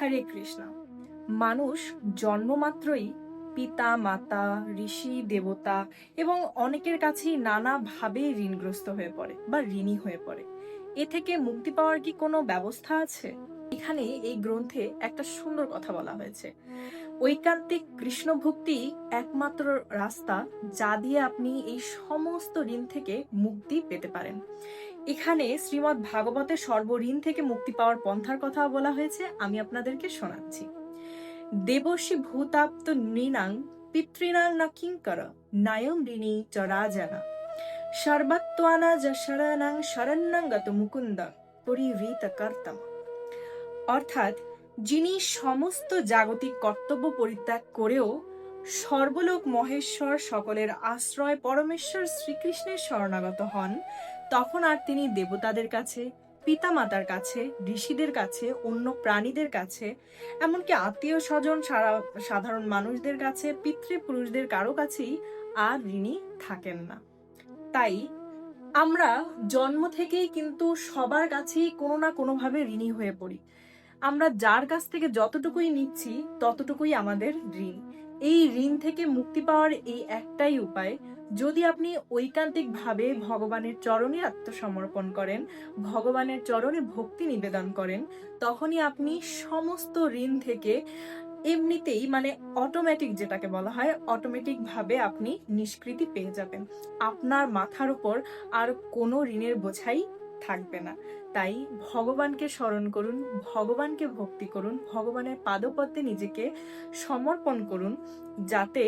হরে কৃষ্ণ। মানুষ জন্মমাত্রই পিতা, মাতা, ঋষি, দেবতা এবং অনেকের কাছেই নানাভাবে ঋণগ্রস্ত হয়ে পড়ে বা ঋণী হয়ে পড়ে। এ থেকে মুক্তি পাওয়ার কি কোনো ব্যবস্থা আছে? এখানে এই গ্রন্থে একটা সুন্দর কথা বলা হয়েছে। ঐকান্তিক কৃষ্ণ ভক্তি একমাত্র রাস্তা যা দিয়ে আপনি এই সমস্ত ঋণ থেকে মুক্তি পেতে পারেন। এখানে শ্রীমৎ ভাগবতের সর্বঋণ থেকে মুক্তি পাওয়ার পন্থার কথা বলা হয়েছে। আমি আপনাদেরকে শোনাচ্ছি। দেবর্ষি ভূতাপ্ত নৃণাং পিতৃণাং না কিঙ্কর নায়ম ঋণী চ রাজানা। সর্বত্বানা য শরণাং শরণ্যাং গত মুকুন্দ পরিহৃত কর্তম। অর্থাৎ যিনি সমস্ত জাগতিক কর্তব্য পরিত্যাগ করেও সর্বলোক মহেশ্বর সকলের আশ্রয় পরমেশ্বর শ্রীকৃষ্ণের শরণাগত হন তখন আর তিনি দেবতাদের কাছে, পিতামাতার কাছে, ঋষিদের কাছে, অন্য প্রাণীদের কাছে, এমনকি আত্মীয় স্বজন সারা সাধারণ মানুষদের কাছে, পিতৃপুরুষদের কারও কাছেই আর ঋণী থাকেন না। তাই আমরা জন্ম থেকেই কিন্তু সবার কাছেই কোনো না কোনোভাবে ঋণী হয়ে পড়ি। আমরা যার কাছ থেকে যতটুকুই নিচ্ছি, ততটুকুই আমাদের ঋণ। এই ঋণ থেকে মুক্তি পাওয়ার এই একটাই উপায়, যদি আপনি ঐকান্তিক ভাবে ভগবানের চরণে আত্মসমর্পণ করেন, ভগবানের চরণে ভক্তি নিবেদন করেন, তখনই আপনি সমস্ত ঋণ থেকে এমনিতেই মানে অটোমেটিক যেটাকে বলা হয় অটোমেটিক ভাবে আপনি নিষ্কৃতি পেয়ে যাবেন। আপনার মাথার উপর আর কোনো ঋণের বোঝাই থাকবে না। তাই ভগবানকে স্মরণ করুন, ভগবানকে ভক্তি করুন, ভগবানের পাদপদ্মে নিজেকে সমর্পণ করুন, যাতে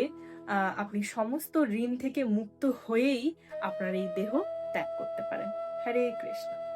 আপনি সমস্ত ঋণ থেকে মুক্ত হয়েই আপনার এই দেহ ত্যাগ করতে পারেন। হরে কৃষ্ণ।